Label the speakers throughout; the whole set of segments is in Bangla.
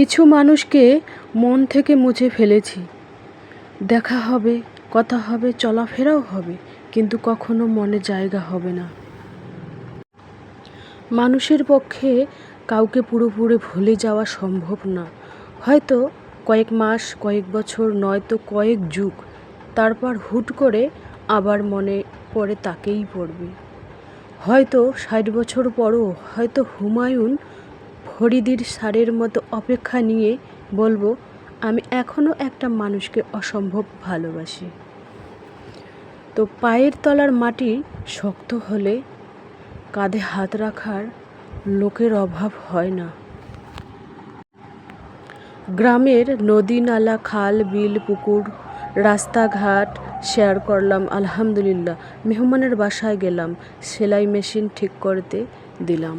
Speaker 1: কিছু মানুষকে মন থেকে মুছে ফেলেছি। দেখা হবে, কথা হবে, চলাফেরাও হবে, কিন্তু কখনো মনে জায়গা হবে না। মানুষের পক্ষে কাউকে পুরোপুরি ভুলে যাওয়া সম্ভব না। হয়তো কয়েক মাস, কয়েক বছর, নয়তো কয়েক যুগ, তারপর হুট করে আবার মনে পড়ে তাকেই পড়বে। হয়তো ষাট বছর পরও, হয়তো হুমায়ুন ফরিদির সারের মতো অপেক্ষা নিয়ে বলব, আমি এখনও একটা মানুষকে অসম্ভব ভালোবাসি। তো পায়ের তলার মাটি শক্ত হলে কাঁধে হাত রাখার লোকের অভাব হয় না। গ্রামের নদী নালা, খাল, বিল, পুকুর, রাস্তাঘাট শেয়ার করলাম, আলহামদুলিল্লাহ। মেহমানের বাসায় গেলাম, সেলাই মেশিন ঠিক করতে দিলাম।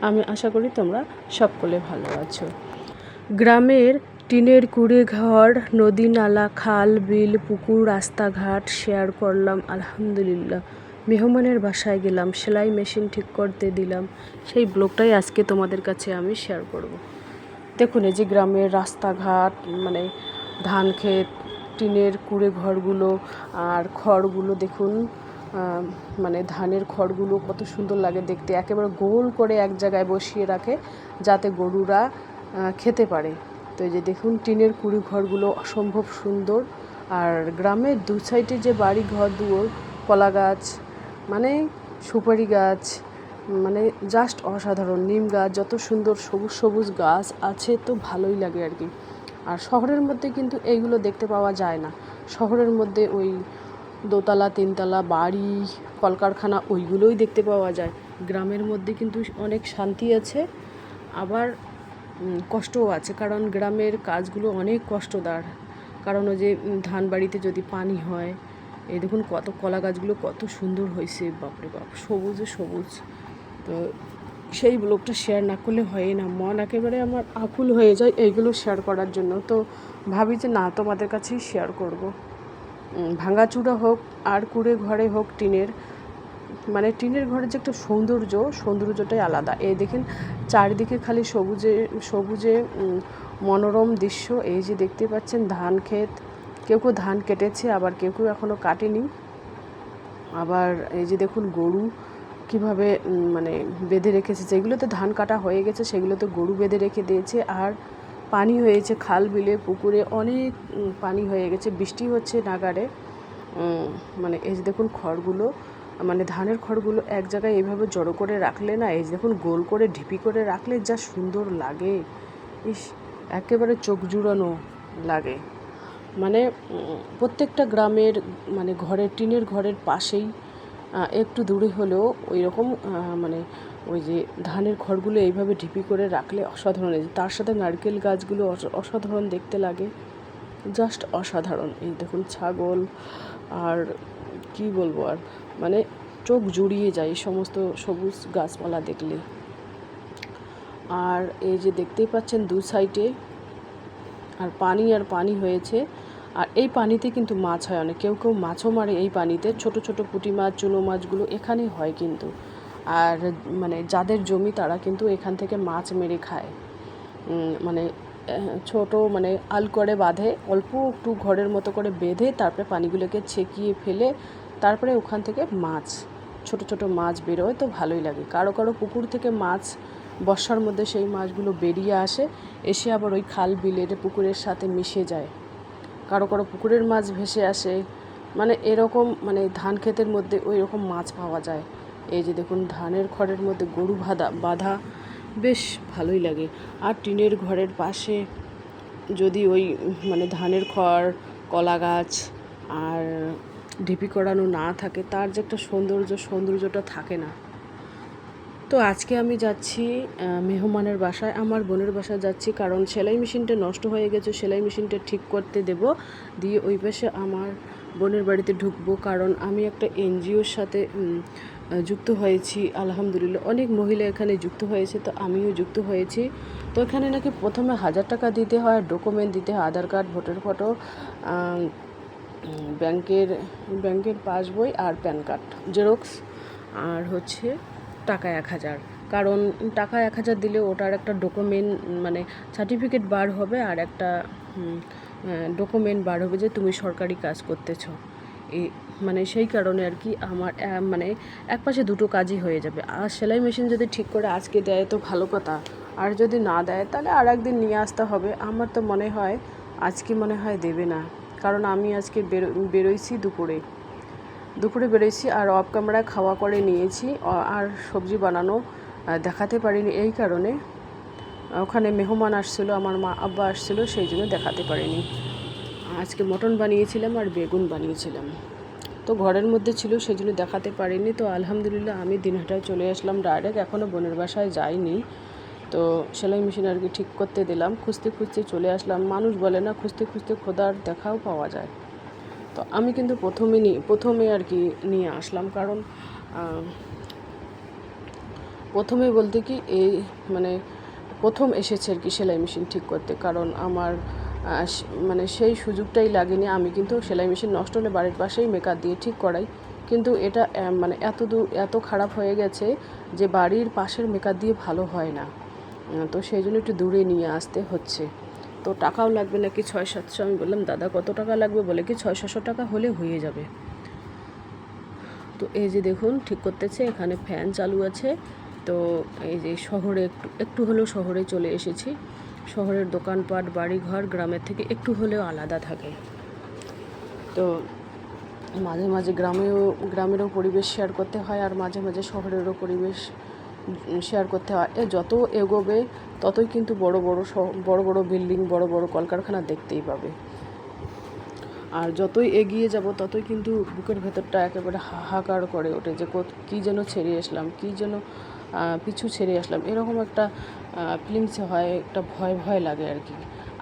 Speaker 1: আমি আশা করি তোমরা সকলে ভালো আছো। গ্রামের টিনের কুড়ে ঘর, নদী নালা, খাল, বিল, পুকুর, রাস্তাঘাট শেয়ার করলাম, আলহামদুলিল্লাহ। মেহমানের বাসায় গেলাম, সেলাই মেশিন ঠিক করতে দিলাম। সেই ব্লগটাই আজকে তোমাদের কাছে আমি শেয়ার করব। দেখুন, এই যে গ্রামের রাস্তাঘাট মানে ধান ক্ষেত, টিনের কুড়ে ঘরগুলো আর খড়গুলো দেখুন মানে ধানের খড়গুলো কত সুন্দর লাগে দেখতে। একেবারে গোল করে এক জায়গায় বসিয়ে রাখে যাতে গরুরা খেতে পারে। তো এই যে দেখুন, টিনের কুড়ি ঘরগুলো অসম্ভব সুন্দর। আর গ্রামের দু সাইডে যে বাড়ি ঘর দুয়ার, কলা গাছ মানে সুপারি গাছ মানে জাস্ট অসাধারণ। নিম গাছ, যত সুন্দর সবুজ সবুজ গাছ আছে তো ভালোই লাগে আর কি। আর শহরের মধ্যে কিন্তু এইগুলো দেখতে পাওয়া যায় না। শহরের মধ্যে ওই দোতলা, তিনতলা, বাড়ি, কলকারখানা, ওইগুলোই দেখতে পাওয়া যায়। গ্রামের মধ্যে কিন্তু অনেক শান্তি আছে, আবার কষ্টও আছে, কারণ গ্রামের কাজগুলো অনেক কষ্টদার। কারণ ওই যে ধান বাড়িতে যদি পানি হয়, এই দেখুন কত কলা গাছগুলো কত সুন্দর হয়েছে, বাপরে বাপ, সবুজে সবুজ। তো সেই ব্লগটা শেয়ার না করলে হয় না, মন একেবারে আমার আকুল হয়ে যায় এইগুলো শেয়ার করার জন্য। তো ভাবি যে না, তোমাদের কাছেই শেয়ার করব। ভাঙাচুরা হোক, আর কুড়ে ঘরে হোক টিনের মানে টিনের ঘরের যে একটা সৌন্দর্য, সৌন্দর্যটাই আলাদা। এই দেখেন, চারিদিকে খালি সবুজে সবুজে মনোরম দৃশ্য। এই যে দেখতে পাচ্ছেন, ধান ক্ষেত। কেউ কেউ ধান কেটেছে, আবার কেউ কেউ এখনও কাটেনি। আবার এই যে দেখুন, গরু কীভাবে মানে বেঁধে রেখেছে। যেগুলোতে ধান কাটা হয়ে গেছে, সেগুলোতে গরু বেঁধে রেখে দিয়েছে। আর পানি হয়েছে, খাল, বিলে, পুকুরে অনেক পানি হয়ে গেছে। বৃষ্টি হচ্ছে নাগারে মানে এই যে দেখুন খড়গুলো মানে ধানের খড়গুলো এক জায়গায় এইভাবে জড়ো করে রাখলে না, এই দেখুন গোল করে, ঢিপি করে রাখলে যা সুন্দর লাগে। ইস, একেবারে চোখ জুড়ানো লাগে। মানে প্রত্যেকটা গ্রামের মানে ঘরের, টিনের ঘরের পাশেই একটু দূরে হলেও ওই রকম মানে ওই যে ধানের খড়গুলো এইভাবে ঢিপি করে রাখলে অসাধারণ তার সাথে নারকেল গাছগুলো অস- অসাধারণ দেখতে লাগে। জাস্ট অসাধারণ। এই দেখুন ছাগল আর কি বলব আর মানে চোখ জুড়িয়ে যায় এই সমস্ত সবুজ গাছপালা দেখলে। আর এই যে দেখতেই পাচ্ছেন দু সাইডে আর পানি আর পানি হয়েছে। আর এই পানিতে কিন্তু মাছ হয় অনেক। কেউ কেউ মাছও মারে এই পানিতে। ছোট ছোট পুঁটি মাছ, চুনো মাছগুলো এখানেই হয় কিন্তু। আর মানে যাদের জমি তারা কিন্তু এখান থেকে মাছ মেরে খায়। মানে ছোট মানে আল করে বাঁধে, অল্প একটু ঘরের মতো করে বেঁধে তারপরে পানিগুলোকে ছেঁকিয়ে ফেলে তারপরে ওখান থেকে মাছ, ছোট ছোট মাছ বেরোয় তো ভালোই লাগে। কারও কারও পুকুর থেকে মাছ, বর্ষার মধ্যে সেই মাছগুলো বেরিয়ে আসে, এসে আবার ওই খাল বিলের পুকুরের সাথে মিশে যায়। কারও কারও পুকুরের মাছ ভেসে আসে মানে এরকম মানে ধান ক্ষেতের মধ্যে ওই রকম মাছ পাওয়া যায়। এই যে দেখুন, ধানের খড়ের মধ্যে গরু বাঁধা বাঁধা, বেশ ভালোই লাগে। আর টিনের ঘরের পাশে যদি ওই মানে ধানের খড়, কলা গাছ আর ঢিপি করানো না থাকে, তার যে একটা সৌন্দর্য, সৌন্দর্যটা থাকে না। তো আজকে আমি যাচ্ছি মেহমানের বাসায়, আমার বোনের বাসায় যাচ্ছি, কারণ সেলাই মেশিনটা নষ্ট হয়ে গেছে, সেলাই মেশিনটা ঠিক করতে দেব। দিয়ে ওই পাশে আমার বোনের বাড়িতে ঢুকবো, কারণ আমি একটা এনজিওর সাথে যুক্ত হয়েছি, আলহামদুলিল্লাহ। অনেক মহিলা এখানে যুক্ত হয়েছে, তো আমিও যুক্ত হয়েছি। তো এখানে নাকি প্রথমে হাজার টাকা দিতে হয় ডকুমেন্ট দিতে হয়, আধার কার্ড, ভোটার ফটো ব্যাংকের ব্যাংকের পাসবই আর প্যান কার্ড, জেরক্স আর হচ্ছে টাকা এক হাজার। কারণ টাকা এক হাজার দিলে ওটার একটা ডকুমেন্ট মানে সার্টিফিকেট বার হবে আর একটা ডকুমেন্ট বার হবে যে তুমি সরকারি কাজ করতেছো। মানে সেই কারণে আর কি আমার মানে এক পাশে দুটো কাজই হয়ে যাবে। আর সেলাই মেশিন যদি ঠিক করে আজকে দেয় তো ভালো কথা। আর যদি না দেয় তাহলে আর একদিন নিয়ে আসতে হবে। আমার তো মনে হয় আজকে মনে হয় দেবে না। কারণ আমি আজকে বেরো, বেরোইছি দুপুরে। দুপুরে বেরোইছি আর অফ ক্যামেরায় খাওয়া করে নিয়েছি। আর সবজি বানানো দেখাতে পারিনি এই কারণে। ওখানে মেহমান আসছিল, আমার মা, আব্বা আসছিল, সেই জন্য দেখাতে পারিনি। আজকে মটন বানিয়েছিলাম আর বেগুন বানিয়েছিলাম। তো ঘরের মধ্যে ছিল জন্য দেখাতে পারিনি। তো আলহামদুলিল্লাহ আমি দিনহাটায় চলে আসলাম ডাইরেক্ট এখনও বোনের বাসায় যাইনি। তো সেলাই মেশিন আর কি ঠিক করতে দিলাম। খুঁজতে খুঁজতে চলে আসলাম। মানুষ বলে না, খুঁজতে খুঁজতে খোদার দেখাও পাওয়া যায়। তো আমি কিন্তু প্রথমে নি প্রথমে আর কি নিয়ে আসলাম। কারণ প্রথমে বলতে কি এই মানে প্রথম এসেছে আর কি সেলাই মেশিন ঠিক করতে। কারণ আমার মানে সেই সুযোগটাই লাগেনি। আমি কিন্তু সেলাই মেশিন নষ্ট হলে বাড়ির পাশেই মেকার দিয়ে ঠিক করাই। কিন্তু এটা মানে এত দূর, এত খারাপ হয়ে গেছে যে বাড়ির পাশের মেকার দিয়ে ভালো হয় না। তো সেই জন্য একটু দূরে নিয়ে আসতে হচ্ছে। তো টাকাও লাগবে নাকি ছয়, সাতশো? আমি বললাম, দাদা, কত টাকা লাগবে? বলে কি, ছয়, সাতশো টাকা হলে হয়ে যাবে। তো এই যে দেখুন, ঠিক করতেছে, এখানে ফ্যান চালু আছে। তো এই যে শহরে একটু একটু হলেও শহরে চলে এসেছি। শহরের দোকানপাট, বাড়িঘর গ্রামের থেকে একটু হলেও আলাদা থাকে। তো মাঝে মাঝে গ্রামেও, গ্রামেরও পরিবেশ শেয়ার করতে হয় আর মাঝে মাঝে শহরেরও পরিবেশ শেয়ার করতে হয়। এ যত এগোবে, ততই কিন্তু বড় বড় বড় বড় বিল্ডিং বড় বড় কলকারখানা দেখতেই পাবে। আর যতই এগিয়ে যাব, ততই কিন্তু বুকের ভেতরটা একেবারে হাহাকার করে ওঠে যে কী যেন ছেড়ে আসলাম, কী যেন পিছু ছেড়ে আসলাম। এরকম একটা ফিলিংস হয়, একটা ভয় ভয় লাগে আর কি।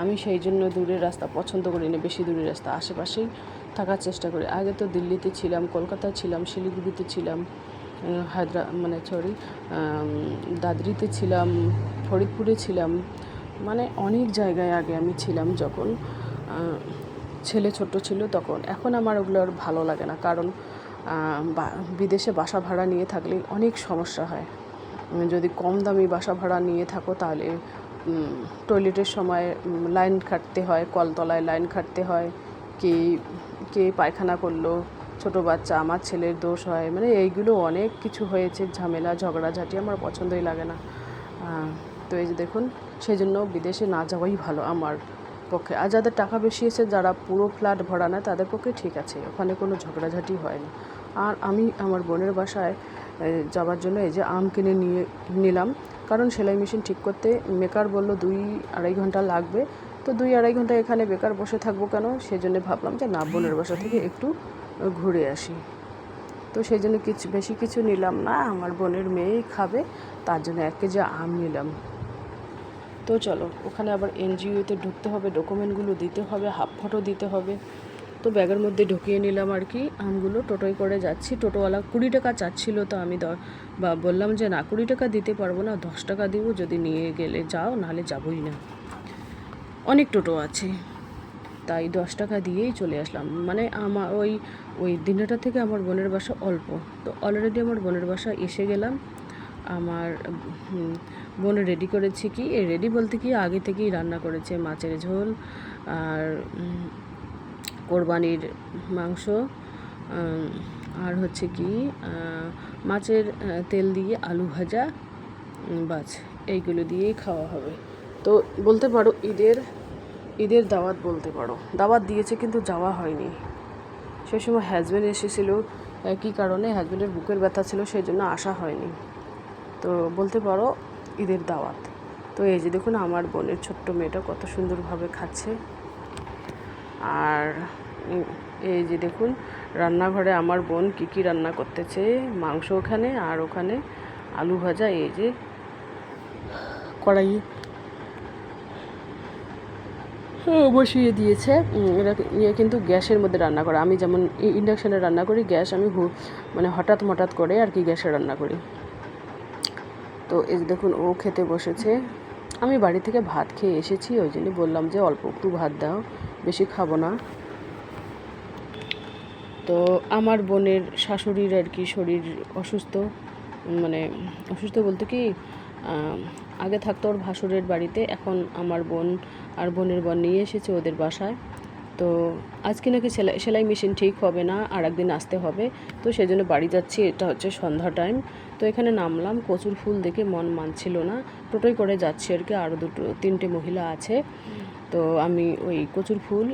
Speaker 1: আমি সেই জন্য দূরের রাস্তা পছন্দ করি না, বেশি দূরের রাস্তা। আশেপাশেই থাকার চেষ্টা করি। আগে তো দিল্লিতে ছিলাম, কলকাতায় ছিলাম, শিলিগুড়িতে ছিলাম হায়দ্রা মানে সরি দাদরিতে ছিলাম, ফরিদপুরে ছিলাম। মানে অনেক জায়গায় আগে আমি ছিলাম যখন ছেলে ছোট ছিল তখন। এখন আমার ওগুলো আর ভালো লাগে না। কারণ বিদেশে বাসা ভাড়া নিয়ে থাকলে অনেক সমস্যা হয়। যদি কম দামি বাসা ভাড়া নিয়ে থাকো তাহলে টয়লেটের সময় লাইন খাটতে হয়, কলতলায় লাইন খাটতে হয়, কি, কে পায়খানা করল, ছোট বাচ্চা, আমার ছেলের দোষ হয় মানে এইগুলো অনেক কিছু হয়েছে, ঝামেলা, ঝগড়াঝাটি আমার পছন্দই লাগে না। তো এই যে দেখুন সেই জন্য বিদেশে না যাওয়াই ভালো আমার পক্ষে। আর যাদের টাকা বেশি এসে যারা পুরো ফ্ল্যাট ভরা নেয়, তাদের পক্ষে ঠিক আছে, ওখানে কোনো ঝগড়াঝাটি হয় না। আর আমি, আমার বোনের বাসায় যাওয়ার জন্য এই যে আম কিনে নিয়ে নিলাম। কারণ সেলাই মেশিন ঠিক করতে মেকার বলল দুই আড়াই ঘণ্টা লাগবে। তো দুই আড়াই ঘণ্টা এখানে বেকার বসে থাকব কেন? সেই জন্য ভাবলাম যে না, বোনের বাসা থেকে একটু ঘুরে আসি। তো সেই জন্য কিছু, বেশি কিছু নিলাম না, আমার বোনের মেয়েই খাবে, তার জন্য এক কেজি আম নিলাম। তো চলো, ওখানে আবার এনজিওতে ঢুকতে হবে ডকুমেন্টগুলো দিতে হবে, হাফ ফটো দিতে হবে। তো ব্যাগের মধ্যে ঢুকিয়ে নিলাম আর কি, আমগুলো, টোটোয় করে যাচ্ছি। টোটোওয়ালা কুড়ি টাকা চাচ্ছিল তো আমি বা বললাম যে, না, কুড়ি টাকা দিতে পারব না, দশ টাকা দিব, যদি নিয়ে গেলে যাও, নাহলে যাবোই না। অনেক টোটো আছে, তাই দশ টাকা দিয়েই চলে আসলাম। মানে আমার ওই ওই দিনটা থেকে আমার বোনের বাসা অল্প। তো অলরেডি আমার বোনের বাসা এসে গেলাম। আমার বোন রেডি করেছে কি রেডি বলতে কি আগে থেকেই রান্না করেছে মাছের ঝোল, আর কোরবানির মাংস আর হচ্ছে কি মাছের তেল দিয়ে আলু ভাজা বাস এইগুলো দিয়েই খাওয়া হবে। তো বলতে পারো, ঈদের ঈদের দাওয়াত বলতে পারো। দাওয়াত দিয়েছে কিন্তু যাওয়া হয়নি। সেই সময় হাজব্যান্ড এসেছিল কী কারণে? হাজব্যান্ডের বুকের ব্যথা ছিল, সেই জন্য আসা হয়নি। তো বলতে পারো, ঈদের দাওয়াত। তো এই যে দেখুন, আমার বোনের ছোট্ট মেয়েটা কত সুন্দরভাবে খাচ্ছে। আর এই যে দেখুন, রান্নাঘরে আমার বোন কী কী রান্না করতেছে, মাংস ওখানে আর ওখানে আলু ভাজা, এই যে কড়াই। বসিয়ে দিয়েছে। এরা ইয়ে কিন্তু গ্যাসের মধ্যে রান্না করে। আমি যেমন ইন্ডাকশানে রান্না করি, গ্যাস আমি মানে হঠাৎ মঠাৎ করে আর কি গ্যাসে রান্না করি। তো এই দেখুন, ও খেতে বসেছে। আমি বাড়ি থেকে ভাত খেয়ে এসেছি, ওই জন্য বললাম যে অল্প একটু ভাত দাও, বেশি খাব না। তো আমার বোনের শাশুড়ির আর কি শরীর অসুস্থ মানে অসুস্থ বলতে কি আগে থাকতো ওর ভাসুরের বাড়িতে, এখন আমার বোন আর বোনের বোন নিয়ে এসেছে ওদের বাসায়। তো আজকে নাকি সেলাই সেলাই মেশিন ঠিক হবে না আর একদিন আসতে হবে, তো সেই জন্য বাড়ি যাচ্ছি, এটা হচ্ছে সন্ধ্যা টাইম তো এখানে নামলাম। কচুর ফুল দেখে মন মানছিল না। টোটোই করে যাচ্ছি আর কি। আরও দুটো, তিনটে মহিলা আছে। তো আমি ওই কচুর ফুল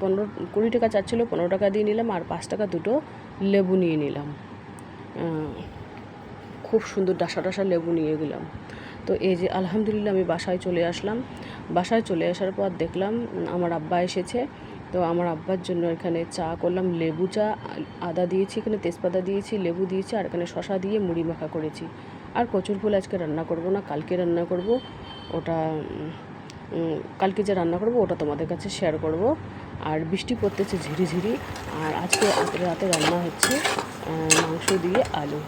Speaker 1: পনেরো, কুড়ি টাকা চাচ্ছিল, পনেরো টাকা দিয়ে নিলাম আর পাঁচ টাকা দুটো লেবু নিয়ে নিলাম। খুব সুন্দর ডাসা ডাসা লেবু নিয়ে গেলাম। তো এই যে আলহামদুলিল্লাহ আমি বাসায় চলে আসলাম। বাসায় চলে আসার পর দেখলাম আমার আব্বা এসেছে। তো আমার আব্বার জন্য এখানে চা করলাম, লেবু চা, আদা দিয়েছি, এখানে তেজপাতা দিয়েছি, লেবু দিয়েছি, আর এখানে শশা দিয়ে মুড়ি মাখা করেছি। আর কচুর ফুল আজকে রান্না করব না, কালকে রান্না করব, ওটা কালকে যে রান্না করব ওটা তোমাদের কাছে শেয়ার করব। আর বৃষ্টি পড়তেছে ঝিরিঝিরি, আর আজকে রাতে রান্না হচ্ছে মাংস দিয়ে আলু।